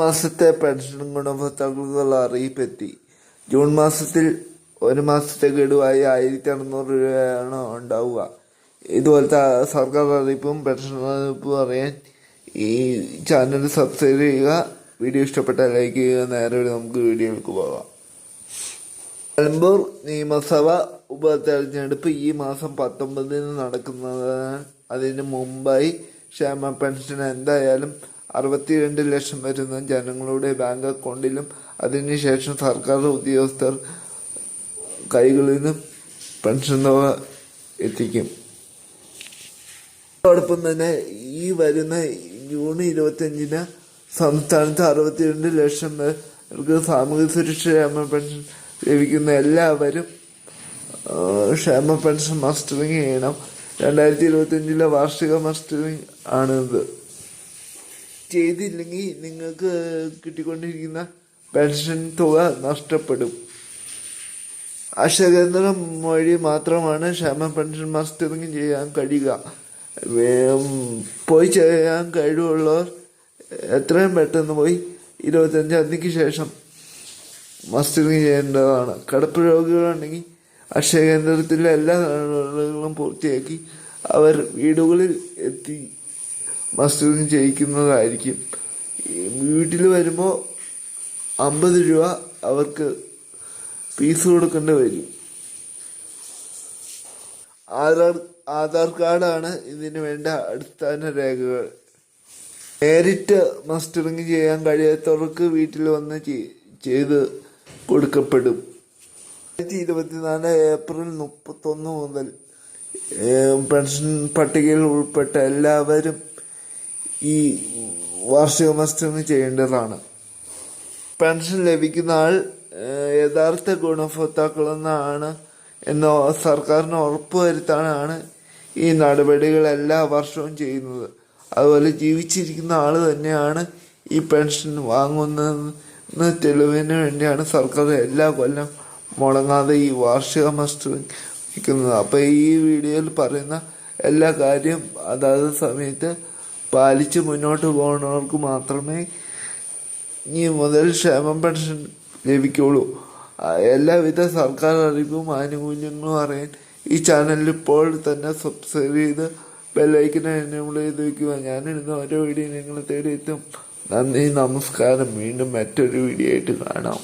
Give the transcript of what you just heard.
മാസത്തെ pension ഗുണഭോക്താക്കൾക്കുള്ള അറിയിപ്പെത്തി June മാസത്തിൽ ഒരു മാസത്തെ ഗഡുവായി ആയിരത്തി അറുന്നൂറ് രൂപയാണ് ഉണ്ടാവുക. ഇതുപോലത്തെ സർക്കാർ അറിയിപ്പും പെൻഷൻ അറിയിപ്പും അറിയാൻ ഈ ചാനൽ സബ്സ്ക്രൈബ് ചെയ്യുക. വീഡിയോ ഇഷ്ടപ്പെട്ടാൽ ലൈക്ക് ചെയ്യുക. നേരെ നമുക്ക് വീഡിയോയിലേക്ക് പോകാം. നിലമ്പൂർ നിയമസഭ ഉപതെരഞ്ഞെടുപ്പ് ഈ മാസം പത്തൊമ്പതിന് നടക്കുന്നതാണ്. അതിന് മുമ്പായി ക്ഷേമ പെൻഷൻ എന്തായാലും അറുപത്തിരണ്ട് ലക്ഷം വരുന്ന ജനങ്ങളുടെ ബാങ്ക് അക്കൗണ്ടിലും അതിനുശേഷം സർക്കാർ ഉദ്യോഗസ്ഥർ കൈകളിൽ നിന്നും പെൻഷൻ തുക എത്തിക്കും. അതോടൊപ്പം തന്നെ ഈ വരുന്ന ജൂൺ ഇരുപത്തിയഞ്ചിന് സംസ്ഥാനത്ത് അറുപത്തിരണ്ട് ലക്ഷം പേർക്ക് സാമൂഹ്യ സുരക്ഷ ക്ഷേമ പെൻഷൻ ലഭിക്കുന്ന എല്ലാവരും ക്ഷേമ പെൻഷൻ മസ്റ്ററിങ് ചെയ്യണം. രണ്ടായിരത്തി ഇരുപത്തിയഞ്ചിലെ വാർഷിക മസ്റ്ററിങ് ആണിത്. ചെയ്തില്ലെങ്കിൽ നിങ്ങൾക്ക് കിട്ടിക്കൊണ്ടിരിക്കുന്ന പെൻഷൻ തുക നഷ്ടപ്പെടും. അക്ഷരകേന്ദ്രം വഴി മാത്രമാണ് ക്ഷേമ പെൻഷൻ മസ്റ്ററിങ് ചെയ്യാൻ കഴിയുക. പോയി ചെയ്യാൻ കഴിവുള്ളവർ എത്രയും പെട്ടെന്ന് പോയി ഇരുപത്തഞ്ചാം തീയതിക്ക് ശേഷം മസ്റ്ററിങ് ചെയ്യേണ്ടതാണ്. കടപ്പ് രോഗികളുണ്ടെങ്കിൽ അക്ഷയ കേന്ദ്രത്തിലെ എല്ലാ നടപടികളും പൂർത്തിയാക്കി അവർ വീടുകളിൽ എത്തി മസ്റ്ററിങ് ചെയ്യിക്കുന്നതായിരിക്കും. വീട്ടിൽ വരുമ്പോൾ അമ്പത് രൂപ അവർക്ക് ഫീസ് കൊടുക്കേണ്ടി വരും. ആധാർ ആധാർ കാർഡാണ് ഇതിന് വേണ്ട അടിസ്ഥാന രേഖകൾ. നേരിട്ട് മസ്റ്ററിങ് ചെയ്യാൻ കഴിയാത്തവർക്ക് വീട്ടിൽ വന്ന് ചെയ്- ചെയ്ത് കൊടുക്കപ്പെടും. രണ്ടായിരത്തി ഇരുപത്തിനാല് ഏപ്രിൽ മുപ്പത്തൊന്ന് മുതൽ പെൻഷൻ പട്ടികയിൽ ഉൾപ്പെട്ട എല്ലാവരും ഈ വാർഷിക മസ്റ്ററിങ് ചെയ്യേണ്ടതാണ്. പെൻഷൻ ലഭിക്കുന്ന ആൾ യഥാർത്ഥ ഗുണഭോക്താക്കളെന്നാണ് എന്ന സർക്കാരിന് ഉറപ്പുവരുത്താനാണ് ഈ നടപടികൾ എല്ലാ വർഷവും ചെയ്യുന്നത്. അതുപോലെ ജീവിച്ചിരിക്കുന്ന ആൾ തന്നെയാണ് ഈ പെൻഷൻ വാങ്ങുന്നതെന്ന് തെളിവിന് വേണ്ടിയാണ് സർക്കാർ എല്ലാ കൊല്ലം മുടങ്ങാതെ ഈ വാർഷിക മസ്റ്റർ വയ്ക്കുന്നത്. അപ്പോൾ ഈ വീഡിയോയിൽ പറയുന്ന എല്ലാ കാര്യം അതാത് സമയത്ത് പാലിച്ച് മുന്നോട്ട് പോകുന്നവർക്ക് മാത്രമേ ഇനി മുതൽ ക്ഷേമ പെൻഷൻ ലഭിക്കുള്ളൂ. എല്ലാവിധ സർക്കാർ അറിവും ആനുകൂല്യങ്ങളും അറിയാൻ ഈ ചാനലിൽ ഇപ്പോൾ തന്നെ സബ്സ്ക്രൈബ് ചെയ്ത് ബെല്ലൈക്കനെ എനേബിൾ ചെയ്ത് വയ്ക്കുക ഞാനിടുന്ന ഓരോ വീഡിയോ നിങ്ങളെ തേടി എത്തും. നന്ദി നമസ്കാരം. വീണ്ടും മറ്റൊരു വീഡിയോ ആയിട്ട് കാണാം.